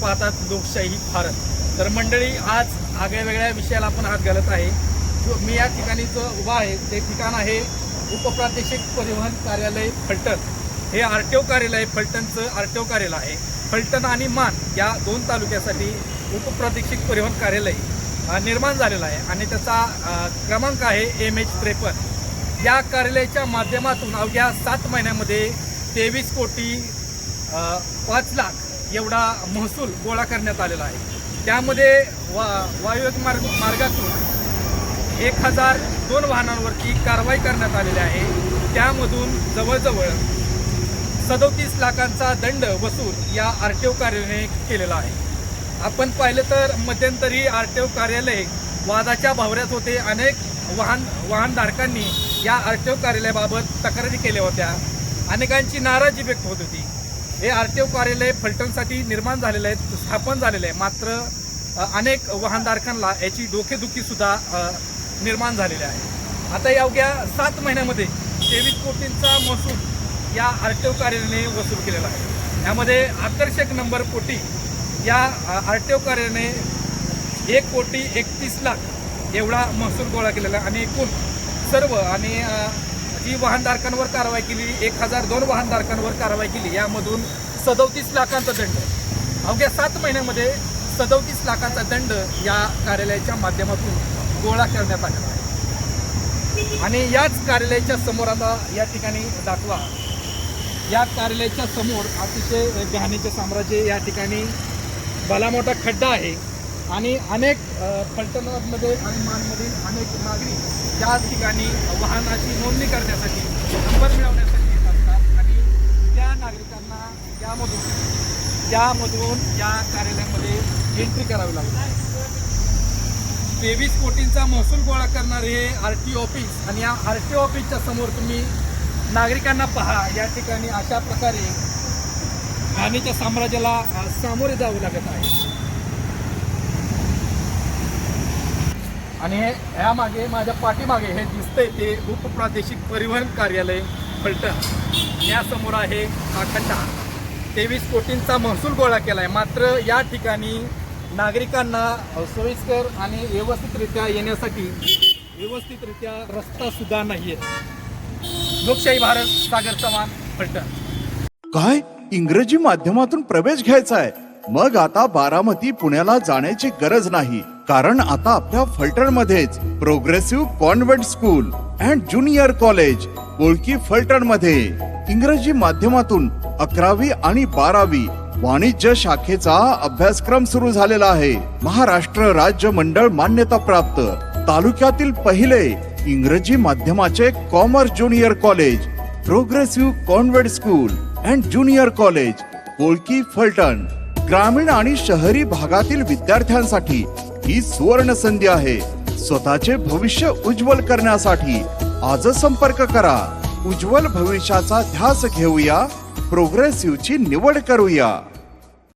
पाहतात लोकशाही भारत. तर मंडळी आज आगळ्या वेगळ्या विषयाला आपण हात घालत आहे. जो मी या ठिकाणी जो उभा आहे ते ठिकाण आहे उपप्रादेशिक परिवहन कार्यालय फलटण. हे आर टी ओ कार्यालय फलटणचं आर टी ओ कार्यालय आहे. फलटण आणि मान या दोन तालुक्यासाठी उपप्रादेशिक परिवहन कार्यालय निर्माण झालेलं आहे आणि त्याचा क्रमांक आहे एम एच त्रेपन्न. या कार्यालयाच्या माध्यमातून अवघ्या सात महिन्यामध्ये तेवीस कोटी पाच लाख एवढा महसूल गोळा करण्यात आलेला आहे. त्यामध्ये वा वायुवेग मार्ग मार्गातून एक हजार दोन वाहनांवरती कारवाई करण्यात आलेली आहे. त्यामधून जवळजवळ सदोतीस लाखांचा दंड वसूल या आर टी ओ कार्यालयाने केलेला आहे. आपण पाहिलं तर मध्यंतरी आर टी ओ कार्यालय वादाच्या भावऱ्यात होते. अनेक वाहन वाहनधारकांनी या आर टी ओ कार्यालयाबाबत तक्रारी केल्या होत्या. अनेकांची नाराजी व्यक्त होत होती. हे आर टी ओ कार्यालय फलटणसाठी निर्माण झालेलं आहे स्थापन झालेलं आहे. मात्र अनेक वाहनधारकांना याची डोकेदुखीसुद्धा निर्माण झालेली आहे. आता या अवघ्या सात महिन्यामध्ये तेवीस कोटींचा महसूल या आर टी ओ कार्यालयाने वसूल केलेला आहे. यामध्ये आकर्षक नंबर कोटी या आर टी ओ कार्यालयाने एक कोटी एकतीस लाख एवढा महसूल गोळा केलेला आहे. आणि एकूण सर्व आणि जी वाहनधारकांवर कारवाई केली एक हजार दोन वाहनधारकांवर कारवाई केली यामधून सदोतीस लाखांचा दंड. अवघ्या सात महिन्यामध्ये सदोतीस लाखांचा दंड या कार्यालयाच्या माध्यमातून गोळा करण्यात आला. आहे आणि याच कार्यालयाच्या समोर आता या ठिकाणी दाखवा. या कार्यालयाच्या समोर अतिशय घाणीचे साम्राज्य या ठिकाणी भला मोठा खड्डा आहे. आणि अनेक अ, आणि मानमधील अनेक नागरिक त्या ठिकाणी वाहनाची नोंदणी करण्यासाठी नंबर मिळवण्यासाठी येत असतात आणि त्या नागरिकांना यामधून यामधून या कार्यालयामध्ये एंट्री करावी लागते. तेवीस कोटींचा महसूल गोळा करणारे हे आर टी ऑफिस आणि या आर टी ऑफिसच्या समोर तुम्ही नागरिकांना पहा या ठिकाणी अशा प्रकारे घाणीच्या साम्राज्याला सामोरे जावं लागत आहे. आणि हे ह्यामागे माझ्या पाठीमागे हे दिसतंय ते उपप्रादेशिक परिवहन कार्यालय फलटण. यासमोर आहे आखंडा तेवीस कोटींचा महसूल गोळा केला आहे मात्र या ठिकाणी नागरिकांना सोयीस्कर आणि व्यवस्थितरित्या येण्यासाठी व्यवस्थितरित्या रस्ता सुद्धा नाही आहे लोकशाही भारत सागर चव्हाण फलटण. काय? इंग्रजी माध्यमातून प्रवेश घ्यायचा आहे मग आता बारामती पुण्याला जाण्याची गरज नाही. कारण आता आपल्या फलटण मध्येच progressive convent school and junior college Kolki फलटणमध्ये इंग्रजी माध्यमातून अकरावी आणि बारावी वाणिज्य शाखेचा अभ्यासक्रम सुरू झालेला आहे. महाराष्ट्र राज्य मंडळ मान्यता प्राप्त. तालुक्यातील पहिले इंग्रजी माध्यमाचे commerce junior college progressive convent school and junior college Kolki Phaltan. ग्रामीण आणि शहरी भागातील विद्यार्थ्यांसाठी ही सुवर्ण संधी आहे. स्वतःचे भविष्य उज्ज्वल करण्यासाठी आजच संपर्क करा. उज्ज्वल भविष्याचा ध्यास घेऊया. प्रोग्रेसिव्हची निवड करूया.